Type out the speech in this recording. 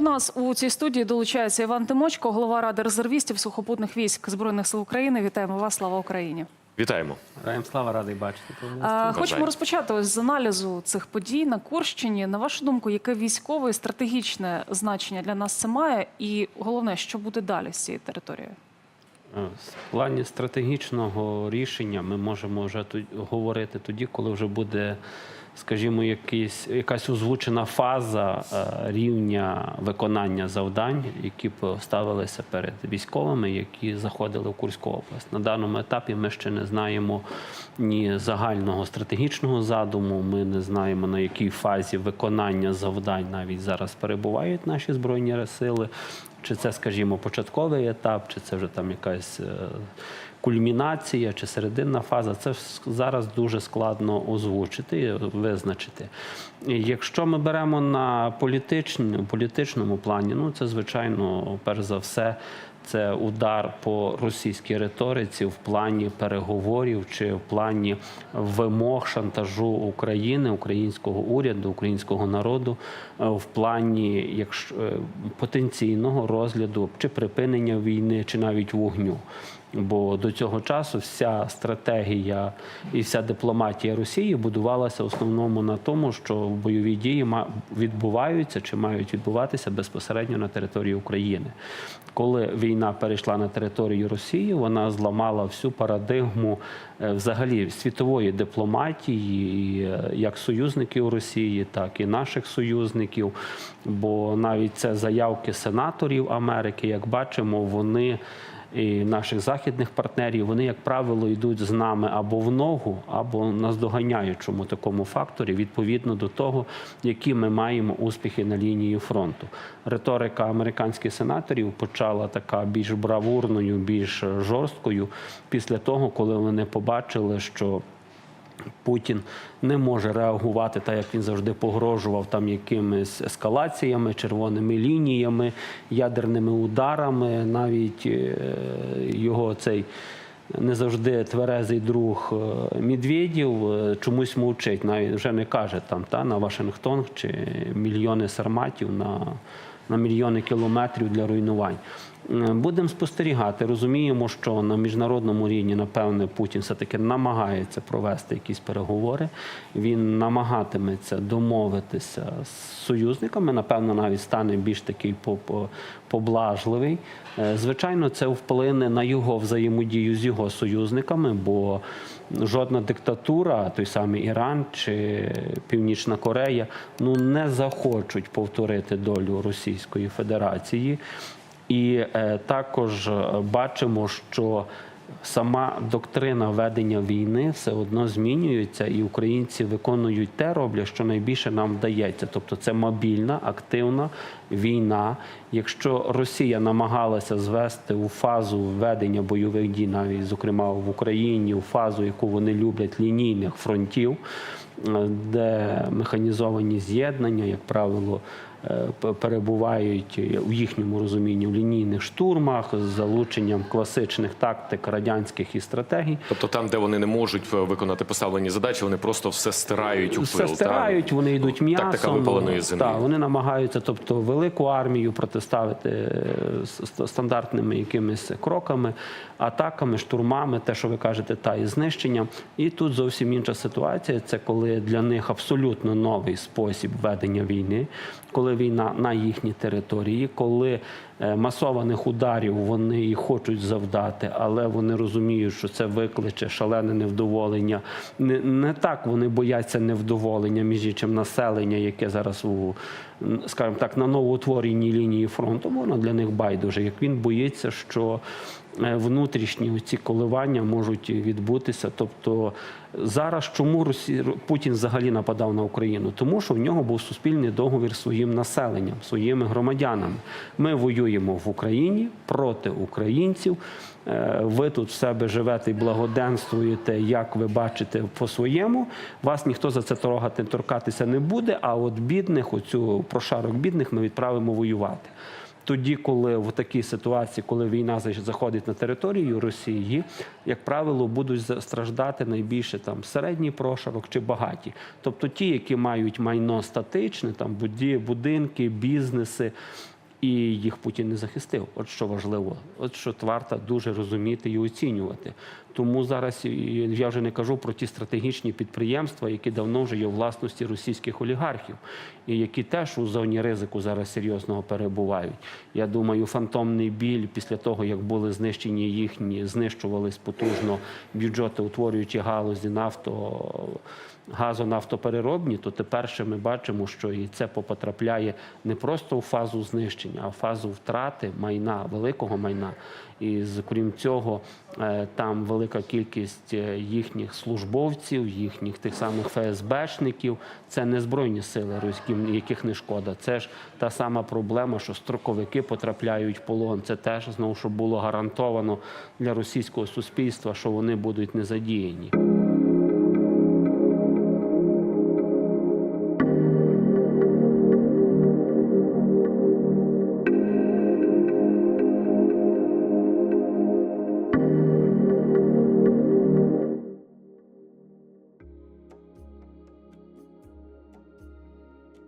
До нас у цій студії долучається Іван Тимочко, голова ради резервістів сухопутних військ збройних сил України. Вітаємо вас! Слава Україні! Вітаємо. Раєм слава радий бачити. А, Хочемо розпочати ось з аналізу цих подій на Курщині. На вашу думку, яке військове і стратегічне значення для нас це має, і головне, що буде далі з цією територією? Е, В плані стратегічного рішення ми можемо вже тут говорити тоді, коли вже буде, скажімо, якийсь, якась озвучена фаза е, рівня виконання завдань, які поставилися перед військовими, які заходили в Курську область. На даному етапі ми ще не знаємо ні загального стратегічного задуму, ми не знаємо на якій фазі виконання завдань навіть зараз перебувають наші збройні сили. Чи це, скажімо, початковий етап, чи це вже там якась е, кульмінація, чи серединна фаза, це зараз дуже складно озвучити, і визначити. Якщо ми беремо на політичному, політичному плані, ну це звичайно, перш за все, це удар по російській риториці в плані переговорів чи в плані вимог шантажу України, українського уряду, українського народу, е, в плані якщо е, потенційного розгляду чи припинення війни, чи навіть вогню. Бо до цього часу вся стратегія і вся дипломатія Росії будувалася в основному на тому, що бойові дії відбуваються чи мають відбуватися безпосередньо на території України. Коли війна перейшла на територію Росії, вона зламала всю парадигму е, взагалі світової дипломатії, е, як союзників Росії, так і наших союзників. Бо навіть це заявки сенаторів Америки, як бачимо, вони і наших західних партнерів, вони, як правило, йдуть з нами або в ногу, або наздоганяючому такому факторі, відповідно до того, які ми маємо успіхи на лінії фронту. Риторика американських сенаторів почала така більш бравурною, більш жорсткою після того, коли вони побачили, що Путін не може реагувати так, як він завжди погрожував там якимись ескалаціями, червоними лініями, ядерними ударами. Навіть е, його цей не завжди тверезий друг е, Медведєв е, чомусь мовчить. Навіть вже не каже там та на Вашингтон чи мільйони сарматів на, на мільйони кілометрів для руйнувань. Е, Будемо спостерігати. Розуміємо, що на міжнародному рівні, напевне, Путін все-таки намагається провести якісь переговори. Він намагатиметься домовитися з союзниками. Напевно, навіть стане більш такий по- по- поблажливий. Е, Звичайно, це вплине на його взаємодію з його союзниками, бо жодна диктатура, той самий Іран чи Північна Корея, ну не захочуть повторити долю Російської Федерації. І е, також е, бачимо, що сама доктрина ведення війни все одно змінюється, і українці виконують те, роблять, що найбільше нам вдається. Тобто це мобільна, активна війна. Якщо Росія намагалася звести у фазу ведення бойових дій, навіть зокрема в Україні, у фазу, яку вони люблять лінійних фронтів, е, де механізовані з'єднання, як правило, перебувають у їхньому розумінні в лінійних штурмах з залученням класичних тактик радянських і стратегій. Тобто там, де вони не можуть е, виконати поставлені задачі, вони просто все стирають у Все стирають, вони йдуть м'ясом. Тактика випаленої зими. Так, вони намагаються, тобто, велику армію протиставити е, стандартними якимись кроками, атаками, штурмами, те, що ви кажете, та і знищенням. І тут зовсім інша ситуація. Це коли для них абсолютно новий спосіб ведення війни, коли війна на їхній території, коли масованих ударів вони і хочуть завдати, але вони розуміють, що це викличе шалене невдоволення. Не, не так вони бояться невдоволення між іншим населення, яке зараз у скажімо так на новоутвореній лінії фронту. Воно для них байдуже. Як він боїться, що е, внутрішні ці коливання можуть відбутися. Тобто зараз чому Росі... Путін взагалі нападав на Україну? Тому що в нього був суспільний договір своїм населенням, своїми громадянами. Ми воюємо в Україні проти українців. Е, Ви тут в себе живете і благоденствуєте, як ви бачите по своєму. Вас ніхто за це трогати, торкатися не буде. А от бідних, оцю прошарок бідних, ми відправимо воювати. тоді, коли в такій ситуації, коли війна заходить на територію Росії, як правило, будуть страждати найбільше там середній прошарок чи багаті. Тобто ті, які мають майно статичне, там будинки, бізнеси. І їх Путін не захистив. От що важливо, от що варто дуже розуміти і оцінювати. Тому зараз я вже не кажу про ті стратегічні підприємства, які давно вже є у власності російських олігархів, і які теж у зоні ризику зараз серйозного перебувають. Я думаю, фантомний біль після того, як були знищені їхні, знищувались потужно бюджети, утворюючи галузі нафто газонафтопереробні, то тепер ще ми бачимо, що і це потрапляє не просто у фазу знищення, а в фазу втрати майна, великого майна. І крім цього, е, там велика кількість е, їхніх службовців, їхніх тих самих ФСБшників. Це не збройні сили, яких не шкода. Це ж та сама проблема, що строковики потрапляють в полон. Це теж знову щоб було гарантовано для російського суспільства, що вони будуть не задіяні.